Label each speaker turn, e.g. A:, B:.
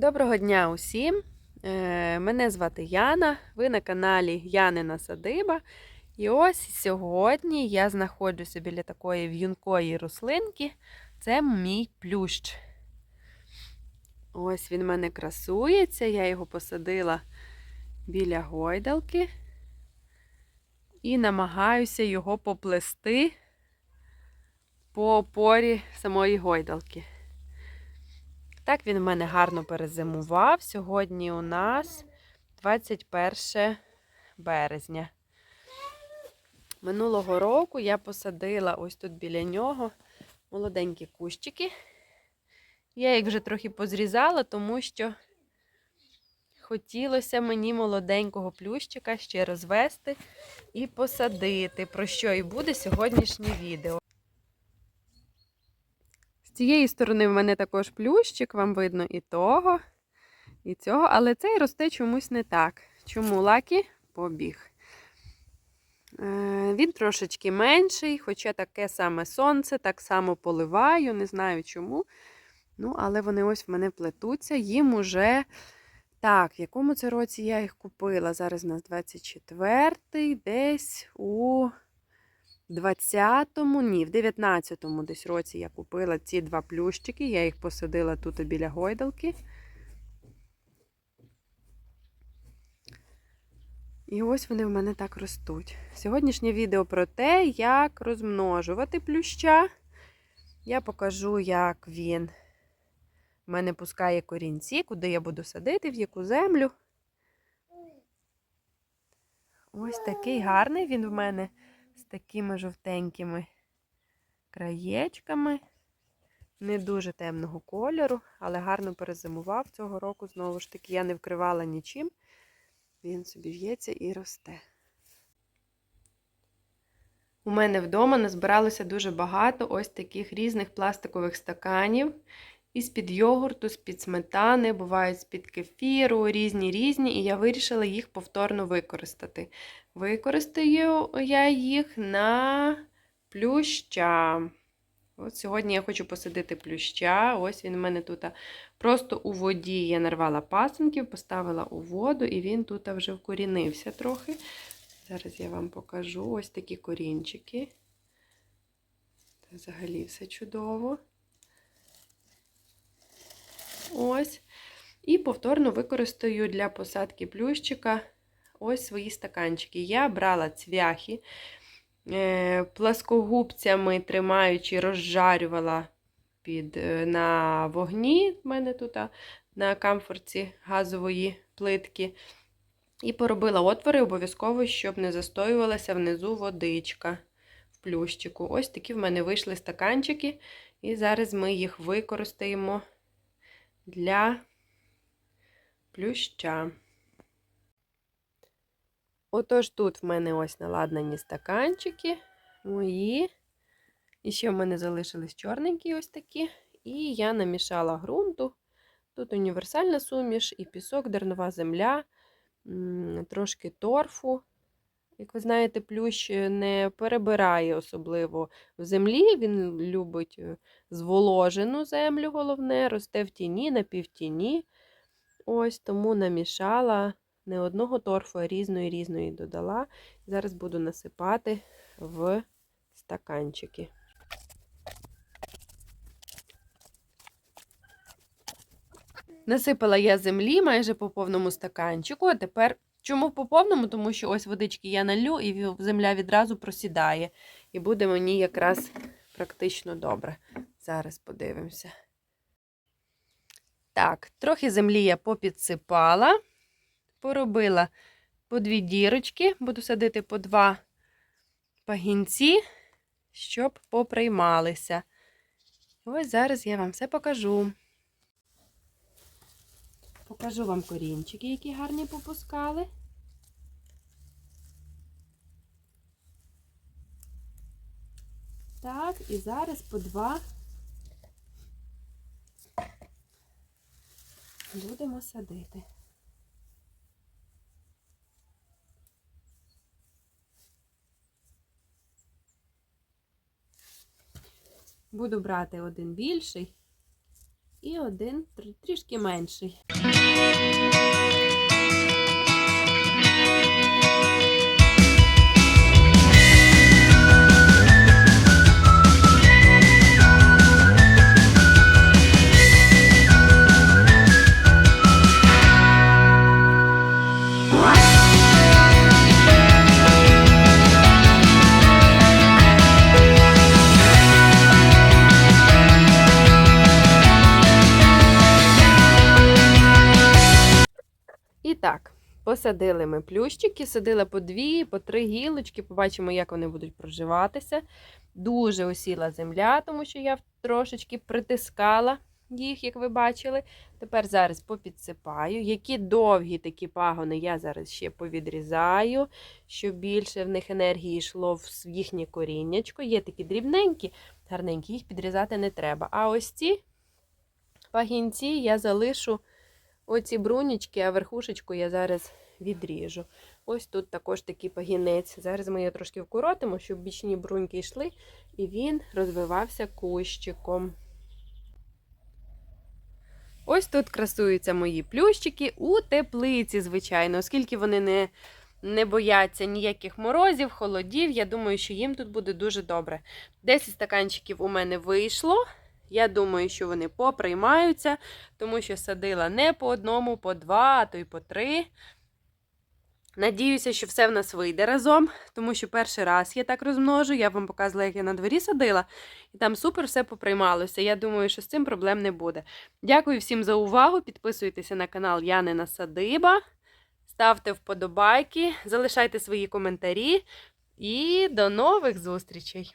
A: Доброго дня усім! Е, Мене звати Яна, ви на каналі Янина Садиба. І ось сьогодні я знаходжуся біля такої в'юнкої рослинки. Це мій плющ. Ось він в мене красується, я його посадила біля гойдалки і намагаюся його поплести по опорі самої гойдалки. Так він в мене гарно перезимував. Сьогодні у нас 21 березня. Минулого року я посадила ось тут біля нього молоденькі кущики. Я їх вже трохи позрізала, тому що хотілося мені молоденького плющика ще розвести і посадити, про що і буде сьогоднішнє відео. З цієї сторони в мене також плющик, вам видно і того, і цього, але цей росте чомусь не так. Чому лакі побіг? Е, Він трошечки менший, хоча таке саме сонце, так само поливаю, не знаю чому. Ну, але вони ось в мене плетуться. Їм уже. Так, в якому це році я їх купила? Зараз у нас 24-й, десь у 20-му, ні, в 19-му десь році я купила ці два плющики. Я їх посадила тут біля гойдалки. І ось вони в мене так ростуть. Сьогоднішнє відео про те, як розмножувати плюща. Я покажу, як він в мене пускає корінці, куди я буду садити, в яку землю. Ось такий гарний він в мене такими жовтенькими краєчками. Не дуже темного кольору, але гарно перезимував цього року. Знову ж таки, я не вкривала нічим. Він собі в'ється і росте. У мене вдома назбиралося дуже багато ось таких різних пластикових стаканів. І з-під йогурту, з-під сметани, бувають з-під кефіру, різні різні, і я вирішила їх повторно використати. Використаю я їх на плюща. От Сьогодні я хочу посадити плюща. Ось він у мене тут просто у воді я нарвала пасенків, поставила у воду, і він тут вже вкорінився трохи. Зараз я вам покажу ось такі корінчики. Взагалі все чудово. Ось. І повторно використаю для посадки плющика ось свої стаканчики. Я брала цвяхи, пласкогубцями тримаючи, розжарювала під, на вогні. В мене тут на камфорці газової плитки. І поробила отвори обов'язково, щоб не застоювалася внизу водичка в плющику. Ось такі в мене вийшли стаканчики. І зараз ми їх використаємо для плюща. Отож, тут в мене ось наладнані стаканчики мої. І ще в мене залишились чорненькі ось такі. І я намішала ґрунту. Тут універсальна суміш, і пісок, дернова земля, трошки торфу. Як ви знаєте, плющ не перебирає особливо в землі, він любить зволожену землю, головне, росте в тіні, на півтіні. Ось тому намішала не одного торфу, а різної різної додала. Зараз буду насипати в стаканчики. Насипала я землі майже по повному стаканчику, а тепер. Чому по повному? Тому що ось водички я налю, і земля відразу просідає. І буде мені якраз практично добре. Зараз подивимося. Так, трохи землі я попідсипала, поробила по дві дірочки, буду садити по два пагінці, щоб поприймалися. Ось зараз я вам все покажу. Покажу вам корінчики, які гарні попускали. Так, і зараз по два будемо садити. Буду брати один більший і один трішки менший. І так, посадили ми плющики, садила по дві, по три гілочки. Побачимо, як вони будуть проживатися. Дуже осіла земля, тому що я трошечки притискала їх, як ви бачили. Тепер зараз попідсипаю. Які довгі такі пагони я зараз ще повідрізаю, щоб більше в них енергії йшло в їхнє коріннячко. Є такі дрібненькі, гарненькі, їх підрізати не треба. А ось ці пагінці я залишу оці брунічки, а верхушечку я зараз відріжу. Ось тут також такий пагінець. Зараз ми його трошки вкоротимо, щоб бічні бруньки йшли, і він розвивався кущиком. Ось тут красуються мої плющики у теплиці, звичайно, оскільки вони не, не бояться ніяких морозів, холодів. Я думаю, що їм тут буде дуже добре. 10 стаканчиків у мене вийшло. Я думаю, що вони поприймаються, тому що садила не по одному, по два, а то й по три. Надіюся, що все в нас вийде разом, тому що перший раз я так розмножу. Я вам показувала, як я на дворі садила, і там супер все поприймалося. Я думаю, що з цим проблем не буде. Дякую всім за увагу. Підписуйтеся на канал Янина Садиба, ставте вподобайки, залишайте свої коментарі і до нових зустрічей!